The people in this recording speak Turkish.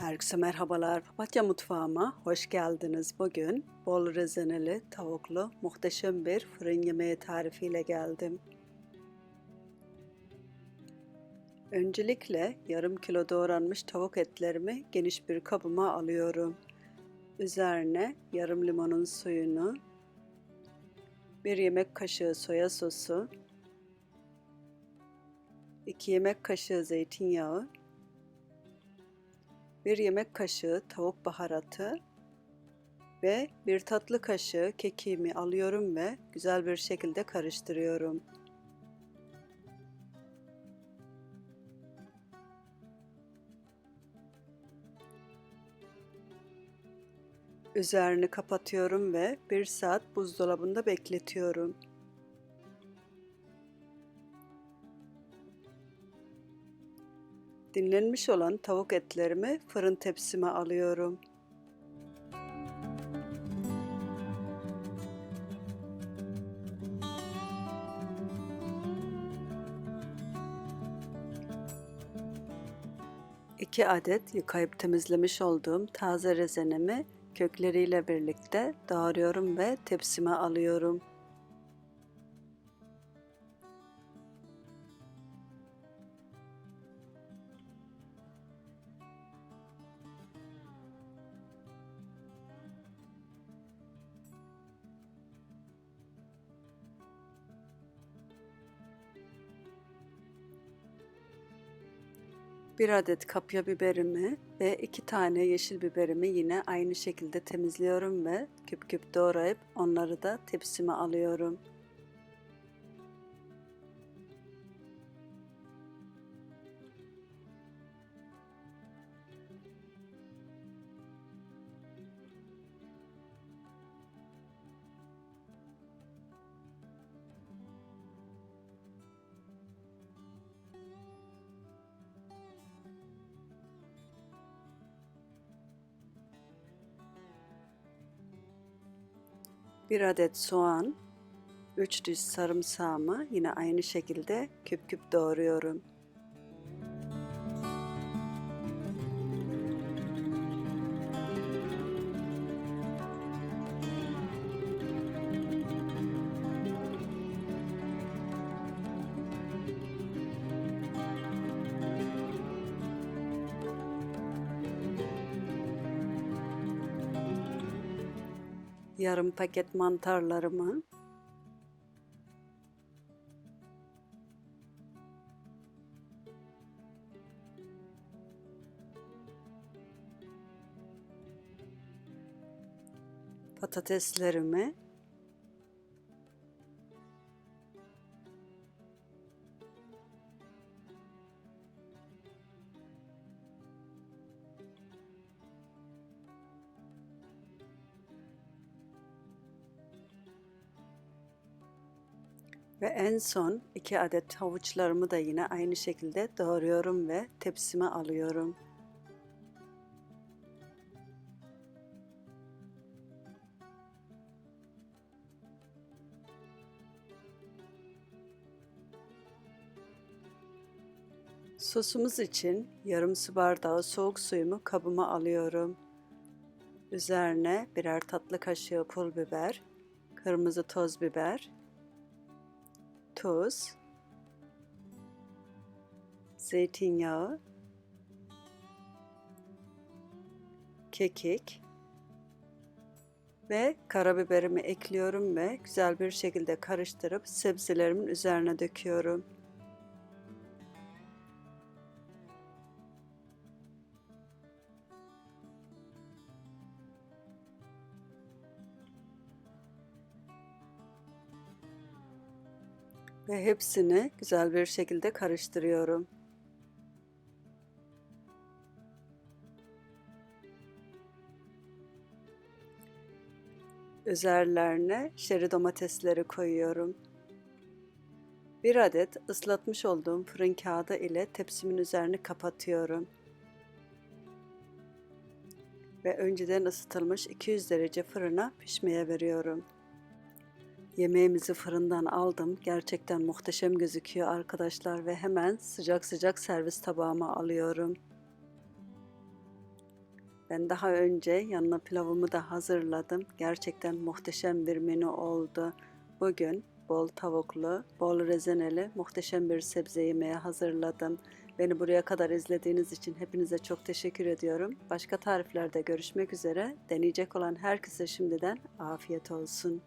Herkese merhabalar. Papatya mutfağıma hoş geldiniz. Bugün bol rezeneli, tavuklu, muhteşem bir fırın yemeği tarifiyle geldim. Öncelikle yarım kilo doğranmış tavuk etlerimi geniş bir kabıma alıyorum. Üzerine yarım limonun suyunu, bir yemek kaşığı soya sosu, 2 yemek kaşığı zeytinyağı, 1 yemek kaşığı tavuk baharatı ve bir tatlı kaşığı kekiğimi alıyorum ve güzel bir şekilde karıştırıyorum. Üzerini kapatıyorum ve bir saat buzdolabında bekletiyorum. Dinlenmiş olan tavuk etlerimi fırın tepsime alıyorum. İki adet yıkayıp temizlemiş olduğum taze rezenemi kökleriyle birlikte doğruyorum ve tepsime alıyorum. Bir adet kapya biberimi ve iki tane yeşil biberimi yine aynı şekilde temizliyorum ve küp küp doğrayıp onları da tepsime alıyorum. Bir adet soğan, 3 diş sarımsağımı yine aynı şekilde küp küp doğruyorum. Yarım paket mantarlarımı. Patateslerimi Ve en son iki adet havuçlarımı da yine aynı şekilde doğruyorum ve tepsime alıyorum. Sosumuz için yarım su bardağı soğuk suyumu kabıma alıyorum. Üzerine birer tatlı kaşığı pul biber, kırmızı toz biber, tuz, zeytinyağı, kekik ve karabiberimi ekliyorum ve güzel bir şekilde karıştırıp sebzelerimin üzerine döküyorum. Ve hepsini güzel bir şekilde karıştırıyorum. Üzerlerine şeri domatesleri koyuyorum. Bir adet ıslatmış olduğum fırın kağıdı ile tepsimin üzerini kapatıyorum. Ve önceden ısıtılmış 200 derece fırına pişmeye veriyorum. Yemeğimizi fırından aldım. Gerçekten muhteşem gözüküyor arkadaşlar ve hemen sıcak sıcak servis tabağıma alıyorum. Ben daha önce yanına pilavımı da hazırladım. Gerçekten muhteşem bir menü oldu. Bugün bol tavuklu, bol rezeneli muhteşem bir sebze yemeği hazırladım. Beni buraya kadar izlediğiniz için hepinize çok teşekkür ediyorum. Başka tariflerde görüşmek üzere. Deneyecek olan herkese şimdiden afiyet olsun.